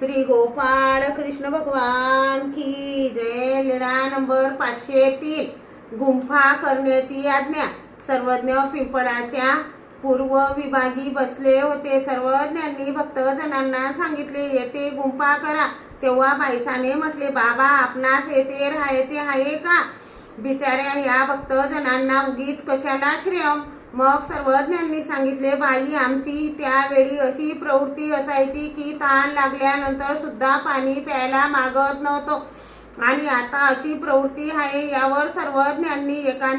श्री गोपाळ कृष्ण भगवान की जय लिळा नंबर पाचशे तीन. गुंफा करण्याची आज्ञा. सर्वज्ञ पिंपळाच्या पूर्व विभागी बसले होते. सर्वज्ञांनी भक्तजनांना सांगितले येथे गुंफा करा. तेव्हा बायसाने म्हटले बाबा आपणास येथे राहायचे आहे का? बिचाऱ्या ह्या भक्तजनांना उगीच कशाला श्रेयम मग सर्वज्ञांनी सांगितले बाई आमची त्यावेळी अशी प्रवृत्ती असायची की ताण लागल्यानंतर सुद्धा पाणी प्यायला मागत नव्हतो. आणि आता अशी प्रवृत्ती आहे यावर सर्वज्ञांनी एकां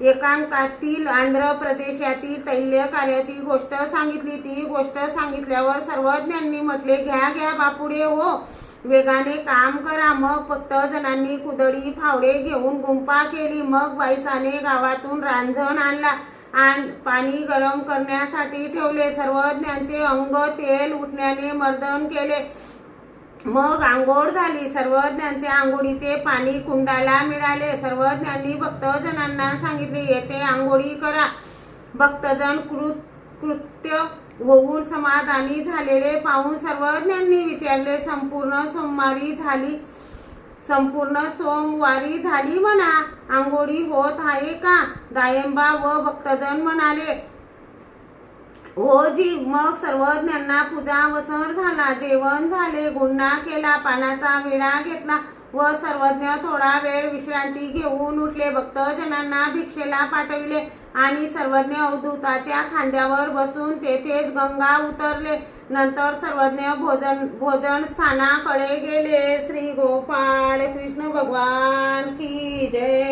एकांकातील आंध्र प्रदेशातील तैल्य कार्याची गोष्ट सांगितली. ती गोष्ट सांगितल्यावर सर्वज्ञांनी म्हटले घ्या घ्या बापुडे हो. वेगाने काम करा. मग फक्त जणांनी कुदळी फावडे घेऊन गुंपा केली. मग बाईसाने गावातून रांझण आणला. आणि पाणी गरम करण्यासाठी ठेवले. सर्वज्ञांचे अंग तेल उठण्याने मर्दन केले. मग आंघोळ झाली. सर्वज्ञांचे आंघोळीचे पाणी कुंडाला मिळाले. सर्वज्ञांनी भक्तजनांना सांगितले येथे आंघोळी करा. भक्तजन कृत कृत्य होऊन समाधानी झालेले पाहून सर्वज्ञांनी विचारले. संपूर्ण सोमवारी झाली. संपूर्ण सोमवारी झाली म्हणा. आंघोळी होत आहे का? दायंबा व भक्तजन म्हणाले हो जी मग सर्वज्ञांना पूजा वसर झाला. जेवण झाले गुन्हा केला पानाचा विळा घेतला. व सर्वज्ञ थोडा वेळ विश्रांती घेऊन उठले. भक्तजनांना भिक्षेला पाठविले आणि सर्वज्ञ अवधूताच्या खांद्यावर बसून तेथेच गंगा उतरले. नंतर सर्वज्ञ भोजन भोजन स्थानाकडे गेले. श्री गोपाळ कृष्ण भगवान की जय.